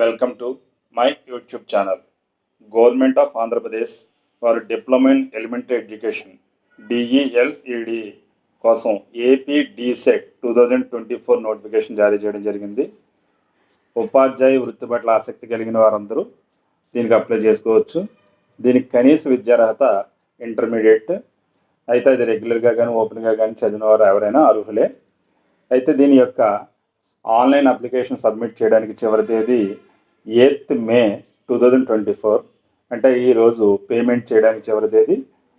Welcome to my YouTube channel government of Andhra Pradesh వారు diploma in elementary education DElEd కోసం AP DEECET two thousand twenty four notification జారీ చేయడం జరిగింది. ఉపాధ్యాయ వృత్తి పట్ల ఆసక్తి కలిగిన వారందరూ దీనికి అప్లై చేసుకోవచ్చు. దీనికి కనీస విద్యార్హత ఇంటర్మీడియట్ అయితే అది రెగ్యులర్గా కానీ ఓపెన్గా కానీ చదివిన వారు ఎవరైనా అర్హులే. అయితే దీని యొక్క ఆన్లైన్ అప్లికేషన్ సబ్మిట్ చేయడానికి చివరి తేదీ eighth May two thousand twenty four అంటే ఈరోజు పేమెంట్ చేయడానికి చివరి తేదీ.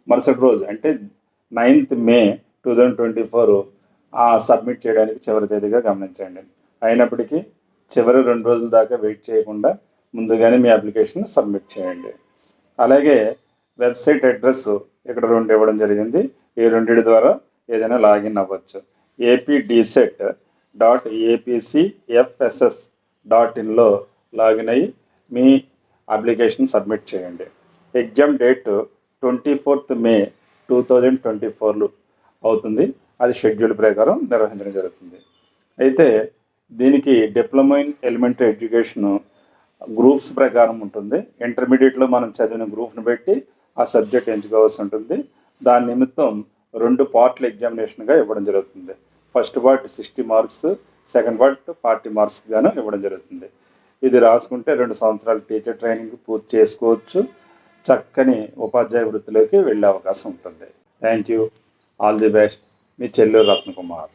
మరుసటి రోజు అంటే ninth May two thousand twenty four submit చేయడానికి చివరి తేదీగా గమనించండి. అయినప్పటికీ చివరి రెండు రోజుల దాకా వెయిట్ చేయకుండా ముందుగానే మీ అప్లికేషన్ సబ్మిట్ చేయండి. అలాగే వెబ్సైట్ అడ్రస్ ఇక్కడ రెండు ఇవ్వడం జరిగింది. ఈ రెండింటి ద్వారా ఏదైనా లాగిన్ అవ్వచ్చు. AP DEECET dot APCFSS dot ఇన్లో login అయ్యి మీ అప్లికేషన్ సబ్మిట్ చేయండి. Exam date twenty fourth May two thousand twenty ఫోర్లో అవుతుంది. అది షెడ్యూల్ ప్రకారం నిర్వహించడం జరుగుతుంది. అయితే దీనికి diploma in elementary education groups ప్రకారం ఉంటుంది. ఇంటర్మీడియట్లో మనం చదివిన గ్రూప్ని బట్టి ఆ సబ్జెక్ట్ ఎంచుకోవాల్సి ఉంటుంది. దాని నిమిత్తం రెండు పార్ట్ల ఎగ్జామినేషన్గా ఇవ్వడం జరుగుతుంది. First part sixty marks second part forty marks గాను ఇవ్వడం జరుగుతుంది. ఇది రాసుకుంటే రెండు సంవత్సరాలు టీచర్ ట్రైనింగ్ పూర్తి చేసుకోవచ్చు. చక్కని ఉపాధ్యాయ వృత్తిలోకి వెళ్ళే అవకాశం ఉంటుంది. Thank you all the best మీ చెల్లెలు రత్నకుమార్.